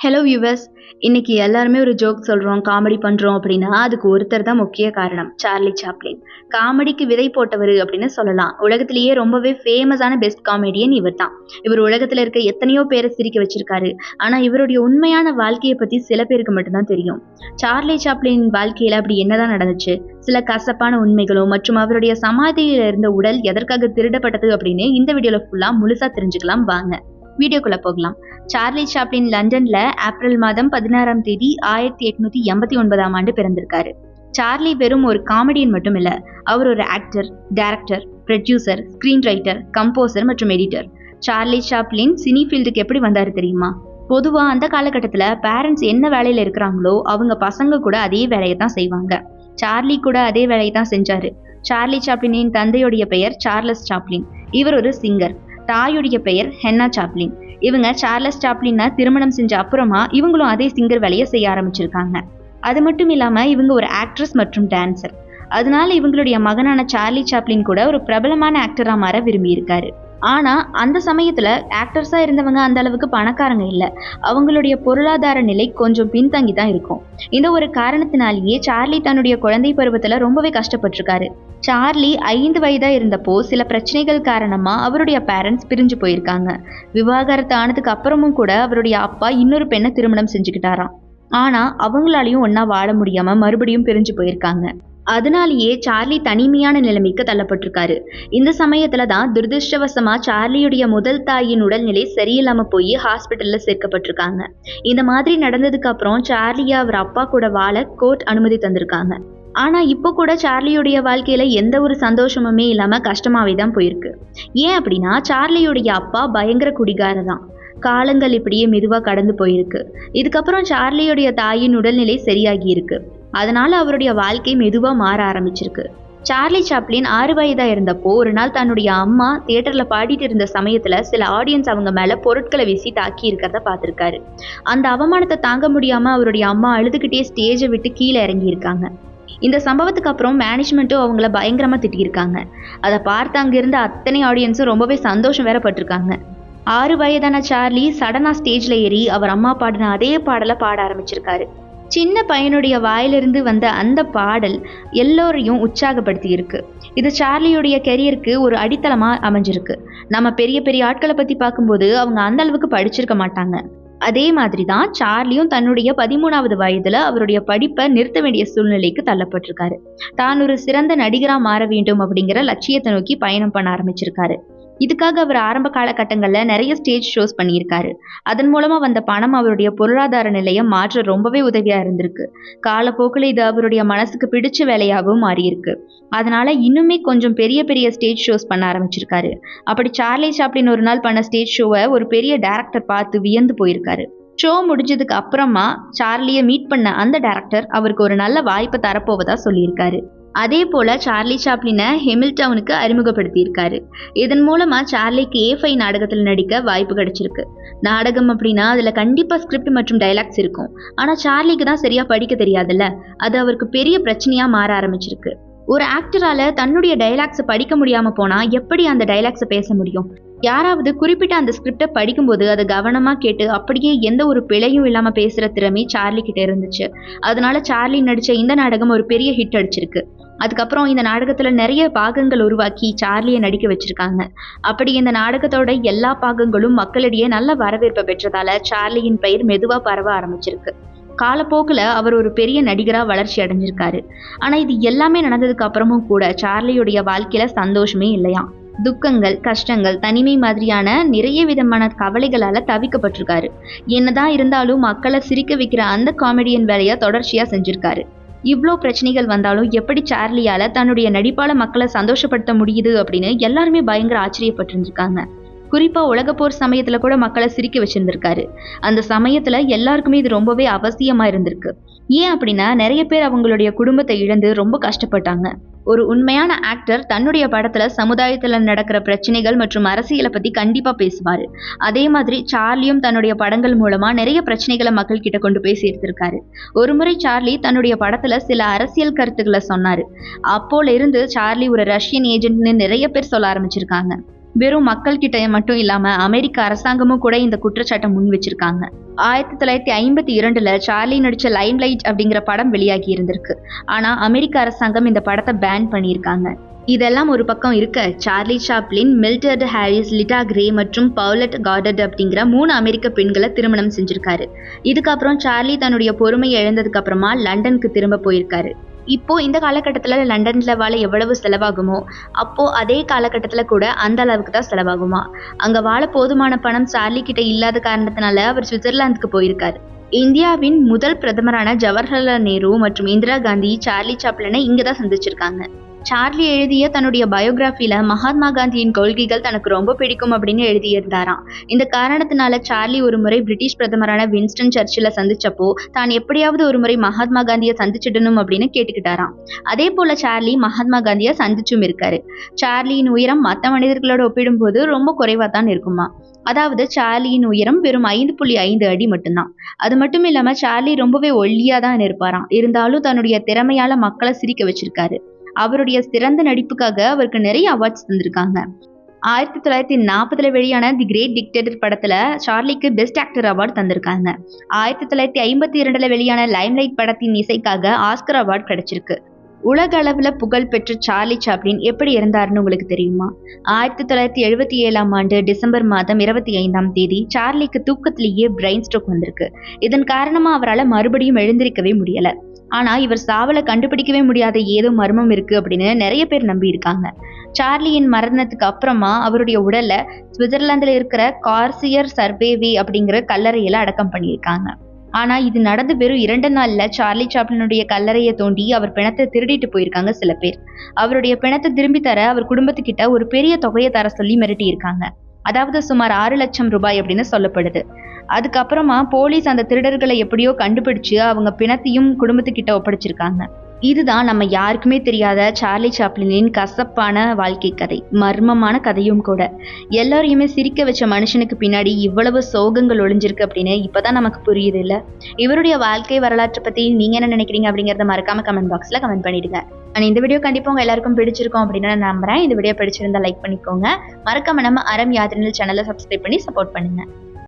Hello viewers இன்னைக்கு எல்லாருமே ஒரு ஜோக் சொல்கிறோம் காமெடி பண்ணுறோம் அப்படின்னா அதுக்கு ஒருத்தர் தான் முக்கிய காரணம் சார்லி சாப்ளின் காமெடிக்கு விதை போட்டவர் அப்படின்னு சொல்லலாம். உலகத்திலேயே ரொம்பவே ஃபேமஸான பெஸ்ட் காமெடியன் இவர் தான். இவர் உலகத்தில் இருக்க எத்தனையோ பேரை சிரிக்க வச்சிருக்காரு. ஆனால் இவருடைய உண்மையான வாழ்க்கையை பற்றி சில பேருக்கு மட்டும்தான் தெரியும். சார்லி சாப்ளின் வாழ்க்கையில் அப்படி என்னதான் நடந்துச்சு? சில கசப்பான உண்மைகளும் மற்றும் அவருடைய சமாதியில் இருந்த உடல் எதற்காக திருடப்பட்டது அப்படின்னு இந்த வீடியோவில் ஃபுல்லாக முழுசாக தெரிஞ்சுக்கலாம் வாங்க. வீடியோக்குள்ளே போகலாம். சார்லி சாப்ளின் லண்டனில் ஏப்ரல் மாதம் பதினாறாம் தேதி ஆயிரத்தி எட்நூத்தி எண்பத்தி ஒன்பதாம் ஆண்டு பிறந்திருக்காரு. சார்லி வெறும் ஒரு காமெடியன் மட்டும் இல்லை அவர் ஒரு actor director producer screen writer composer மற்றும் எடிட்டர் சார்லி சாப்ளின் சினி ஃபீல்டுக்கு எப்படி வந்தாரு தெரியுமா? பொதுவாக அந்த காலகட்டத்தில் பேரண்ட்ஸ் என்ன வேலையில் இருக்கிறாங்களோ அவங்க பசங்க கூட அதே வேலையை தான் செய்வாங்க. சார்லி கூட அதே வேலையை தான் செஞ்சாரு. சார்லி சாப்ளினின் தந்தையுடைய பெயர் சார்லஸ் சாப்ளின். இவர் ஒரு சிங்கர் தாயுடைய பெயர் ஹென்னா சாப்ளின். இவங்க சார்லஸ் சாப்ளின்னா திருமணம் செஞ்ச அப்புறமா இவங்களும் அதே சிங்கர் வேலையை செய்ய ஆரம்பிச்சிருக்காங்க. அது மட்டும் இல்லாமல் இவங்க ஒரு ஆக்ட்ரஸ் மற்றும் டான்சர் அதனால இவங்களுடைய மகனான சார்லி சாப்ளின் கூட ஒரு பிரபலமான ஆக்டராக மாற விரும்பியிருக்காரு ஆனால் ஆனா அந்த சமயத்துல ஆக்டர்ஸா இருந்தவங்க அந்த அளவுக்கு பணக்காரங்க இல்ல. அவங்களுடைய பொருளாதார நிலை கொஞ்சம் பின்தங்கி தான் இருக்கும். இந்த ஒரு காரணத்தினாலேயே சார்லி தன்னுடைய குழந்தை பருவத்துல ரொம்பவே கஷ்டப்பட்டிருக்காரு. சார்லி ஐந்து வயதா இருந்தப்போ சில பிரச்சனைகள் காரணமா அவருடைய பேரண்ட்ஸ் பிரிஞ்சு போயிருக்காங்க. விவாகரத்து ஆனதுக்கு அப்புறமும் கூட அவருடைய அப்பா இன்னொரு பெண்ணை திருமணம் செஞ்சுக்கிட்டாராம். ஆனா அவங்களாலையும் ஒன்னா வாழ முடியாம மறுபடியும் பிரிஞ்சு போயிருக்காங்க. அதனாலேயே சார்லி தனிமையான நிலைமைக்கு தள்ளப்பட்டிருக்காரு. இந்த சமயத்துல தான் துரதிருஷ்டவசமா சார்லியுடைய முதல் தாயின் உடல்நிலை சரியில்லாம போய் ஹாஸ்பிட்டல்ல சேர்க்கப்பட்டிருக்காங்க. இந்த மாதிரி நடந்ததுக்கு அப்புறம் சார்லியை அவர் அப்பா கூட வாழ கோர்ட் அனுமதி தந்திருக்காங்க. ஆனால் இப்போ கூட சார்லியுடைய வாழ்க்கையில் எந்த ஒரு சந்தோஷமுமே இல்லாமல் கஷ்டமாகவே தான் போயிருக்கு. ஏன் அப்படின்னா சார்லியுடைய அப்பா பயங்கர குடிகார தான் காலங்கள் இப்படியே மெதுவாக கடந்து போயிருக்கு. இதுக்கப்புறம் சார்லியுடைய தாயின் உடல்நிலை சரியாகி இருக்கு. அதனால அவருடைய வாழ்க்கை மெதுவாக மாற ஆரம்பிச்சிருக்கு. சார்லி சாப்ளின் ஆறு வயதாக இருந்தப்போ ஒரு நாள் தன்னுடைய அம்மா தியேட்டரில் பாடிட்டு இருந்த சமயத்தில் சில ஆடியன்ஸ் அவங்க மேலே பொருட்களை வீசி தாக்கி இருக்கிறத பார்த்துருக்காரு. அந்த அவமானத்தை தாங்க முடியாமல் அவருடைய அம்மா அழுதுகிட்டே ஸ்டேஜை விட்டு கீழே இறங்கியிருக்காங்க. இந்த சம்பவத்துக்கு அப்புறம் மேனேஜ்மெண்ட்டும் அவங்கள பயங்கரமாக திட்டியிருக்காங்க. அதை பார்த்து அங்கிருந்த அத்தனை ஆடியன்ஸும் ரொம்பவே சந்தோஷம் வேற பட்டிருக்காங்க. ஆறு வயதான சார்லி சடனாக ஸ்டேஜில் ஏறி அவர் அம்மா பாடின அதே பாடலை பாட ஆரம்பிச்சிருக்காரு. சின்ன பையனுடைய வாயிலிருந்து வந்த அந்த பாடல் எல்லோரையும் உற்சாகப்படுத்தி இருக்கு இது சார்லியுடைய கெரியருக்கு ஒரு அடித்தளமாக அமைஞ்சிருக்கு. நம்ம பெரிய பெரிய ஆட்களை பற்றி பார்க்கும்போது அவங்க அந்த அளவுக்கு படிச்சிருக்க மாட்டாங்க. அதே மாதிரி தான் சார்லியும் தன்னுடைய பதிமூணாவது வயதுல அவருடைய படிப்பை நிறுத்த வேண்டிய சூழ்நிலைக்கு தள்ளப்பட்டிருக்காரு. தான் ஒரு சிறந்த நடிகரா மாற வேண்டும் அப்படிங்கிற லட்சியத்தை நோக்கி பயணம் பண்ண ஆரம்பிச்சிருக்காரு. இதுக்காக அவர் ஆரம்ப காலகட்டங்களில் நிறைய ஸ்டேஜ் ஷோஸ் பண்ணியிருக்காரு. அதன் மூலமாக வந்த பணம் அவருடைய பொருளாதார நிலையை மாற்ற ரொம்பவே உதவியாக இருந்திருக்கு. காலப்போக்கில் இது அவருடைய மனசுக்கு பிடிச்ச வேலையாகவும் மாறியிருக்கு. அதனால இன்னுமே கொஞ்சம் பெரிய பெரிய ஸ்டேஜ் ஷோஸ் பண்ண ஆரம்பிச்சிருக்காரு. அப்படி சார்லி சாப்ளின் ஒரு நாள் பண்ண ஸ்டேஜ் ஷோவை ஒரு பெரிய டேரக்டர் பார்த்து வியந்து போயிருக்காரு. ஷோ முடிஞ்சதுக்கு அப்புறமா சார்லியை மீட் பண்ண அந்த டேரக்டர் அவருக்கு ஒரு நல்ல வாய்ப்பை தரப்போவதா சொல்லியிருக்காரு. அதே போல சார்லி சாப்ளினை ஹெமில்டவுனுக்கு அறிமுகப்படுத்தியிருக்காரு. இதன் மூலமா சார்லிக்கு ஏ ஃபை நாடகத்தில் நடிக்க வாய்ப்பு கிடைச்சிருக்கு. நாடகம் அப்படின்னா அதுல கண்டிப்பா ஸ்கிரிப்ட் மற்றும் டைலாக்ஸ் இருக்கும். ஆனா சார்லிக்கு தான் சரியா படிக்க தெரியாதுல்ல. அது அவருக்கு பெரிய பிரச்சனையா மாற ஆரம்பிச்சிருக்கு. ஒரு ஆக்டரால தன்னுடைய டைலாக்ஸை படிக்க முடியாம போனா எப்படி அந்த டைலாக்ஸை பேச முடியும்? யாராவது குறிப்பிட்ட அந்த ஸ்கிரிப்டை படிக்கும்போது அதை கவனமா கேட்டு அப்படியே எந்த ஒரு பிழையும் இல்லாம பேசுற திறமை சார்லி கிட்ட இருந்துச்சு. அதனால சார்லி நடிச்ச இந்த நாடகம் ஒரு பெரிய ஹிட் அடிச்சிருக்கு. அதுக்கப்புறம் இந்த நாடகத்தில் நிறைய பாகங்கள் உருவாக்கி சார்லியை நடிக்க வச்சிருக்காங்க. அப்படி இந்த நாடகத்தோட எல்லா பாகங்களும் மக்களிடையே நல்ல வரவேற்பை பெற்றதால சார்லியின் பெயர் மெதுவாக பரவ ஆரம்பிச்சிருக்கு. காலப்போக்கில் அவர் ஒரு பெரிய நடிகராக வளர்ச்சி அடைஞ்சிருக்காரு. ஆனால் இது எல்லாமே நடந்ததுக்கு அப்புறமும் கூட சார்லியுடைய வாழ்க்கையில் சந்தோஷமே இல்லையா? துக்கங்கள் கஷ்டங்கள் தனிமை மாதிரியான நிறைய விதமான கவலைகளால் தவிக்கப்பட்டிருக்காரு. என்னதான் இருந்தாலும் மக்களை சிரிக்க வைக்கிற அந்த காமெடியன் வேலையை தொடர்ச்சியாக செஞ்சிருக்காரு. இவ்வளோ பிரச்சனைகள் வந்தாலும் எப்படி சார்லியால தன்னுடைய நடிப்பால மக்களை சந்தோஷப்படுத்த முடியுது அப்படின்னு எல்லாருமே பயங்கர ஆச்சரியப்பட்டிருந்திருக்காங்க. குறிப்பா உலகப்போர் சமயத்துல கூட மக்களை சிரிக்க வச்சிருந்திருக்காரு. அந்த சமயத்துல எல்லாருக்குமே இது ரொம்பவே அவசியமா இருந்திருக்கு. ஏன் அப்படின்னா நிறைய பேர் அவங்களுடைய குடும்பத்தை இழந்து ரொம்ப கஷ்டப்பட்டாங்க. ஒரு உண்மையான ஆக்டர் தன்னுடைய படத்துல சமுதாயத்துல நடக்கிற பிரச்சனைகள் மற்றும் அரசியலை பத்தி கண்டிப்பா பேசுவாரு. அதே மாதிரி சார்லியும் தன்னுடைய படங்கள் மூலமா நிறைய பிரச்சனைகளை மக்கள் கிட்ட கொண்டு போய் சேர்த்திருக்காரு. ஒரு முறை சார்லி தன்னுடைய படத்துல சில அரசியல் கருத்துக்களை சொன்னாரு. அப்போல இருந்து சார்லி ஒரு ரஷ்யன் ஏஜென்ட்னு நிறைய பேர் சொல்ல ஆரம்பிச்சிருக்காங்க. வெறும் மக்கள் கிட்ட மட்டும் இல்லாம அமெரிக்க அரசாங்கமும் கூட இந்த குற்றச்சாட்டை முன் வச்சிருக்காங்க. ஆயிரத்தி தொள்ளாயிரத்தி ஐம்பத்தி இரண்டுல சார்லி நடிச்ச லைம் லைட் அப்படிங்கிற படம் வெளியாகி இருந்திருக்கு. ஆனா அமெரிக்க அரசாங்கம் இந்த படத்தை பேன் பண்ணியிருக்காங்க. இதெல்லாம் ஒரு பக்கம் இருக்க Charlie Chaplin Mildred Harris Lita Grey மற்றும் பவுலட் கார்டட் அப்படிங்கிற மூணு அமெரிக்க பெண்களை திருமணம் செஞ்சிருக்காரு. இதுக்கப்புறம் சார்லி தன்னுடைய பொறுமையை இழந்ததுக்கு அப்புறமா லண்டனுக்கு திரும்ப போயிருக்காரு. இப்போ இந்த காலகட்டத்தில் லண்டனில் வாழ எவ்வளவு செலவாகுமோ அப்போ அதே காலகட்டத்தில் கூட அந்த அளவுக்கு தான் செலவாகுமா? அங்கே வாழ போதுமான பணம் சார்லி கிட்ட இல்லாத காரணத்தினால அவர் சுவிட்சர்லாந்துக்கு போயிருக்காரு. இந்தியாவின் முதல் பிரதமரான ஜவஹர்லால் நேரு மற்றும் இந்திரா காந்தி சார்லி சாப்ளினை இங்கே தான் சந்திச்சிருக்காங்க. சார்லி எழுதிய தன்னுடைய பயோகிராஃபியில் மகாத்மா காந்தியின் கொள்கைகள் தனக்கு ரொம்ப பிடிக்கும் அப்படின்னு எழுதியிருந்தாராம். இந்த காரணத்தினால சார்லி ஒரு முறை பிரிட்டிஷ் பிரதமரான வின்ஸ்டன் சர்ச்சில் சந்திச்சப்போ தான் எப்படியாவது ஒரு முறை மகாத்மா காந்தியை சந்திச்சிடணும் அப்படின்னு கேட்டுக்கிட்டாராம். அதே போல சார்லி மகாத்மா காந்தியை சந்திச்சும் இருக்காரு. சார்லியின் உயரம் மற்ற மனிதர்களோட ஒப்பிடும்போது ரொம்ப குறைவாக தான் இருக்குமா? அதாவது சார்லியின் உயரம் வெறும் ஐந்து புள்ளி ஐந்து அடி மட்டும்தான். அது மட்டும் இல்லாமல் சார்லி ரொம்பவே ஒல்லியாக தான் இருப்பாராம். இருந்தாலும் தன்னுடைய திறமையால மக்களை சிரிக்க வச்சிருக்காரு. அவருடைய சிறந்த நடிப்புக்காக அவருக்கு நிறைய அவார்ட்ஸ் தந்திருக்காங்க. ஆயிரத்தி தொள்ளாயிரத்தி நாற்பதுல வெளியான தி கிரேட் டிக்டேட்டர் படத்துல சார்லிக்கு பெஸ்ட் ஆக்டர் அவார்டு தந்திருக்காங்க. ஆயிரத்தி தொள்ளாயிரத்தி ஐம்பத்தி இரண்டுல வெளியான லைம்லைட் படத்தின் இசைக்காக ஆஸ்கர் அவார்டு கிடைச்சிருக்கு. உலக அளவுல புகழ் பெற்ற சார்லி சாப்ளின் எப்படி இருந்தாருன்னு உங்களுக்கு தெரியுமா? ஆயிரத்தி தொள்ளாயிரத்தி எழுபத்தி ஏழாம் ஆண்டு டிசம்பர் மாதம் இருபத்தி ஐந்தாம் தேதி சார்லிக்கு தூக்கத்திலேயே பிரெயின் ஸ்ட்ரோக் வந்திருக்கு. இதன் காரணமா அவரால் மறுபடியும் எழுந்திருக்கவே முடியல. ஆனா இவர் சாவலை கண்டுபிடிக்கவே முடியாத ஏதோ மர்மம் இருக்கு அப்படின்னு நிறைய பேர் நம்பியிருக்காங்க சார்லியின் மரணத்துக்கு அப்புறமா அவருடைய உடலை சுவிட்சர்லாந்துல இருக்கிற கார்சியர் சர்வேவி அப்படிங்கிற கல்லறையில அடக்கம் பண்ணியிருக்காங்க. ஆனா இது நடந்து வெறும் இரண்டு நாள்ல சார்லி சாப்ளினுடைய கல்லறையை தோண்டி அவர் பிணத்தை திருடிட்டு போயிருக்காங்க சில பேர். அவருடைய பிணத்தை திரும்பி தர அவர் குடும்பத்துக்கிட்ட ஒரு பெரிய தொகையை தர சொல்லி மிரட்டி இருக்காங்க அதாவது சுமார் ஆறு லட்சம் ரூபாய் அப்படின்னு சொல்லப்படுது. அதுக்கப்புறமா போலீஸ் அந்த திருடர்களை எப்படியோ கண்டுபிடிச்சு அவங்க பிணத்தையும் குடும்பத்துக்கிட்ட ஒப்படைச்சிருக்காங்க. இதுதான் நம்ம யாருக்குமே தெரியாத சார்லி சாப்ளினின் கசப்பான வாழ்க்கை கதை மர்மமான கதையும் கூட. எல்லாரையுமே சிரிக்க வச்ச மனுஷனுக்கு பின்னாடி இவ்வளவு சோகங்கள் ஒளிஞ்சிருக்கு அப்படின்னு இப்போதான் நமக்கு புரியுது இல்லை? இவருடைய வாழ்க்கை வரலாற்றை பற்றி நீங்கள் என்ன நினைக்கிறீங்க அப்படிங்கிறத மறக்காம கமெண்ட் பாக்ஸில் கமெண்ட் பண்ணிடுங்க. அண்ட் இந்த வீடியோ கண்டிப்பாக உங்கள் எல்லாருக்கும் பிடிச்சிருக்கோம் அப்படின்னு நான் நம்புறேன். இந்த வீடியோ பிடிச்சிருந்தா லைக் பண்ணிக்கோங்க. மறக்காம நம்ம அறம் யாத்திரினல் சேனலை சப்ஸ்கிரைப் பண்ணி சப்போர்ட் பண்ணுங்கள்